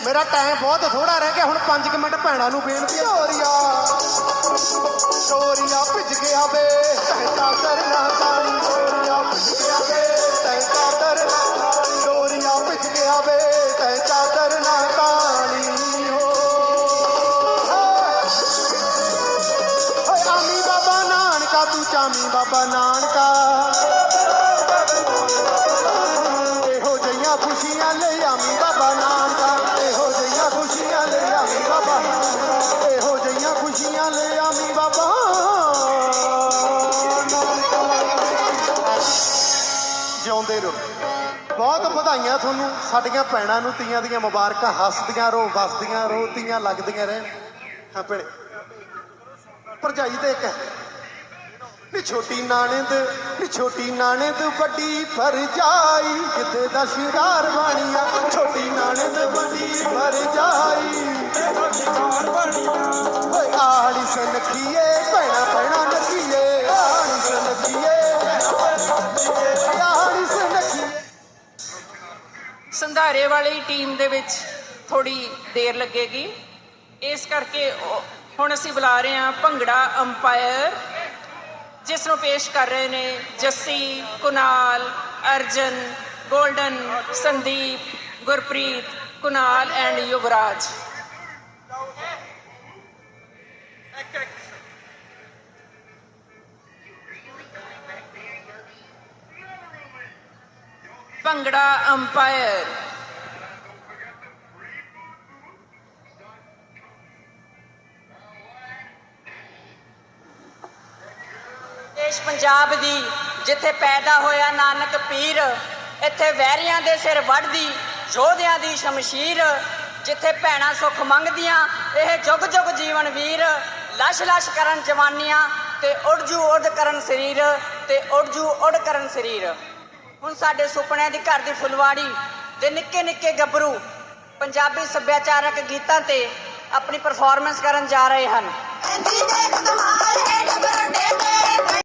ਮੇਰਾ ਟਾਈਮ ਬਹੁਤ ਥੋੜਾ ਰਹਿ ਗਿਆ, ਹੁਣ 5 ਮਿੰਟ ਭੈਣਾਂ ਨੂੰ ਬੇਨਤੀ ਹੈ। ਚੋਰੀਆ ਚੋਰੀਆ ਭਿੱਜ ਗਿਆ ਵੇ ਤੈਂਤਾ ਕਰਨਾ ਕਾਣੀ ਚੋਰੀਆ ਭਿੱਜ ਗਿਆ ਵੇ ਤੈਂਤਾ ਕਰਨਾ ਚੋਰੀਆ ਭਿੱਜ ਗਿਆ ਵੇ ਤੈਂਤਾ ਕਰਨਾ ਕਾਣੀ ਹੋ ਓਏ ਆਮੀ ਬਾਬਾ ਨਾਨਕਾ, ਤੂੰ ਚਾਮੀ ਬਾਬਾ ਨਾਨਕਾ। ਇਹੋ ਜਿਹੀਆਂ ਖੁਸ਼ੀਆਂ ਲਈ ਆਮੀ ਬਾਬਾ ਨਾਨਕਾ। ਜਿਉਂਦੇ ਰਹੋ। ਬਹੁਤ ਵਧਾਈਆਂ ਤੁਹਾਨੂੰ। ਸਾਡੀਆਂ ਭੈਣਾਂ ਨੂੰ ਤੀਆਂ ਦੀਆਂ ਮੁਬਾਰਕਾਂ, ਹੱਸਦੀਆਂ ਰਹੋ, ਵਸਦੀਆਂ ਰਹੋ, ਤੀਆਂ ਲੱਗਦੀਆਂ ਰਹਿਣ। ਹਾਂ ਭੈਣੇ। ਭਰਜਾਈ ਤੇ ਇੱਕ ਹੈ। ਨੀ ਛੋਟੀ ਨਾਨਿੰਦ, ਨੀ ਛੋਟੀ ਨਾਨਿੰਦ, ਵੱਡੀ ਭਰਜਾਈ, ਕਿਤੇ ਦਾ ਸ਼ਿੰਗਾਰ ਬਾਣੀਆ। ਛੋਟੀ ਨਾਨਿੰਦ, ਵੱਡੀ ਭਰਜਾਈ ਓਏ ਆੜੀ ਸਨਖੀਏ ਭੈਣਾ ਸੰਧਾਰੇ ਵਾਲੀ ਟੀਮ ਦੇ ਵਿੱਚ ਥੋੜੀ ਦੇਰ ਲੱਗੇਗੀ। ਇਸ ਕਰਕੇ ਉਹ- ਹੁਣ ਅਸੀਂ ਬੁਲਾ ਰਹੇ ਹਾਂ ਭੰਗੜਾ ਅੰਪਾਇਰ, ਜਿਸ ਨੂੰ ਪੇਸ਼ ਕਰ ਰਹੇ ਨੇ Jassi, Kunal, Arjan, Golden, Sandeep, Gurpreet, Kunal and Yuvraj. Bhangra empire. ਦੇਸ਼ ਪੰਜਾਬ ਦੀ ਜਿੱਥੇ ਪੈਦਾ ਹੋਇਆ ਨਾਨਕ ਪੀਰ, ਇੱਥੇ ਵੈਰੀਆਂ ਦੇ ਸਿਰ ਵੱਢਦੀ ਯੋਧਿਆਂ ਦੀ ਸ਼ਮਸ਼ੀਰ, ਜਿੱਥੇ ਭੈਣਾਂ ਸੁੱਖ ਮੰਗਦੀਆਂ, ਇਹ ਜੁਗ ਜੁਗ ਜੀਵਨ ਵੀਰ। ਲਸ਼ ਲਸ਼ ਕਰਨ ਜਵਾਨੀਆਂ ਤੇ ਉੜਜੂ ਉੜ ਕਰਨ ਸਰੀਰ, ਤੇ ਉੜਜੂ ਉੜ ਕਰਨ ਸਰੀਰ। ਹੁਣ ਸਾਡੇ ਸੁਪਨਿਆਂ ਦੀ ਘਰ ਦੀ ਫੁਲਵਾੜੀ ਦੇ ਨਿੱਕੇ ਨਿੱਕੇ ਗੱਭਰੂ ਪੰਜਾਬੀ ਸੱਭਿਆਚਾਰਕ ਗੀਤਾਂ ਤੇ ਆਪਣੀ ਪਰਫਾਰਮੈਂਸ ਕਰਨ ਜਾ ਰਹੇ ਹਨ।